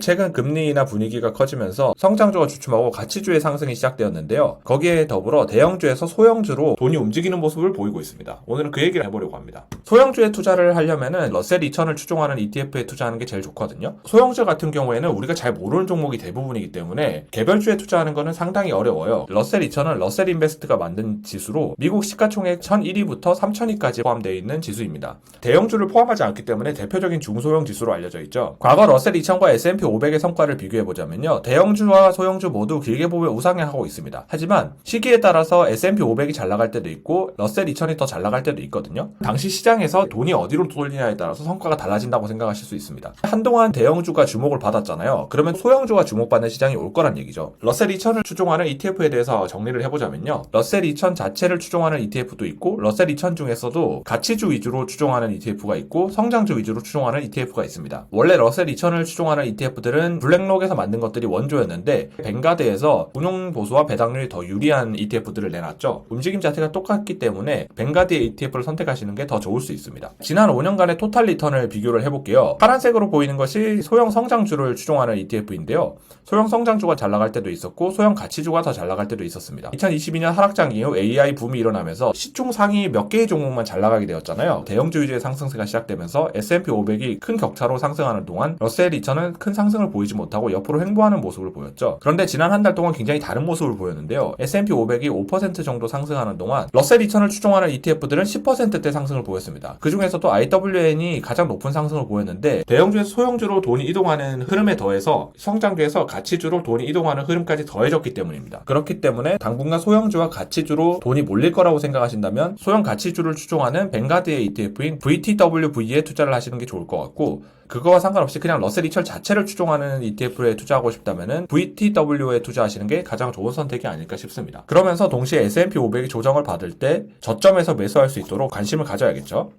최근 금리나 분위기가 커지면서 성장주가 주춤하고 가치주의 상승이 시작되었는데요. 거기에 더불어 대형주에서 소형주로 돈이 움직이는 모습을 보이고 있습니다. 오늘은 그 얘기를 해보려고 합니다. 소형주에 투자를 하려면은 러셀 2000을 추종하는 ETF에 투자하는 게 제일 좋거든요. 소형주 같은 경우에는 우리가 잘 모르는 종목이 대부분이기 때문에 개별주에 투자하는 거는 상당히 어려워요. 러셀 2000은 러셀 인베스트가 만든 지수로 미국 시가총액 1001위부터 3000위까지 포함되어 있는 지수입니다. 대형주를 포함하지 않기 때문에 대표적인 중소형 지수로 알려져 있죠. 과거 러셀 2000과 S&P 500의 성과를 비교해 보자면요. 대형주와 소형주 모두 길게 보면 우상향하고 있습니다. 하지만 시기에 따라서 S&P 500이 잘 나갈 때도 있고 러셀 2000이 더 잘 나갈 때도 있거든요. 당시 시장에서 돈이 어디로 돌리냐에 따라서 성과가 달라진다고 생각하실 수 있습니다. 한동안 대형주가 주목을 받았잖아요. 그러면 소형주가 주목받는 시장이 올 거란 얘기죠. 러셀 2000을 추종하는 ETF에 대해서 정리를 해보자면요. 러셀 2000 자체를 추종하는 ETF도 있고 러셀 2000 중에서도 가치주 위주로 추종하는 ETF가 있고 성장주 위주로 추종하는 ETF가 있습니다. 원래 러셀 2000을 추종하는 ETF 들은 블랙록에서 만든 것들이 원조였는데 뱅가드에서 운용 보수와 배당률이 더 유리한 ETF들을 내놨죠. 움직임 자체가 똑같기 때문에 뱅가드의 ETF를 선택하시는 게 더 좋을 수 있습니다. 지난 5년간의 토탈 리턴을 비교를 해볼게요. 파란색으로 보이는 것이 소형 성장주를 추종하는 ETF인데요. 소형 성장주가 잘 나갈 때도 있었고 소형 가치주가 더 잘 나갈 때도 있었습니다. 2022년 하락장 이후 AI 붐이 일어나면서 시중 상위 몇 개의 종목만 잘 나가게 되었잖아요. 대형주 위주의 상승세가 시작되면서 S&P 500이 큰 격차로 상승하는 동안 러셀 2000은 큰 상승 을 보이지 못하고 옆으로 횡보하는 모습을 보였죠. 그런데 지난 한 달 동안 굉장히 다른 모습을 보였는데요. S&P 500이 5% 정도 상승하는 동안 러셀 2000을 추종하는 ETF들은 10%대 상승을 보였습니다. 그 중에서도 IWN이 가장 높은 상승을 보였는데 대형주에서 소형주로 돈이 이동하는 흐름에 더해서 성장주에서 가치주로 돈이 이동하는 흐름까지 더해졌기 때문입니다. 그렇기 때문에 당분간 소형주와 가치주로 돈이 몰릴 거라고 생각하신다면 소형 가치주를 추종하는 뱅가드의 ETF인 VTWV에 투자를 하시는 게 좋을 것 같고 그거와 상관없이 그냥 러셀 2000 자체를 추종하는 ETF에 투자하고 싶다면은 VTW에 투자하시는 게 가장 좋은 선택이 아닐까 싶습니다. 그러면서 동시에 S&P 500이 조정을 받을 때 저점에서 매수할 수 있도록 관심을 가져야겠죠.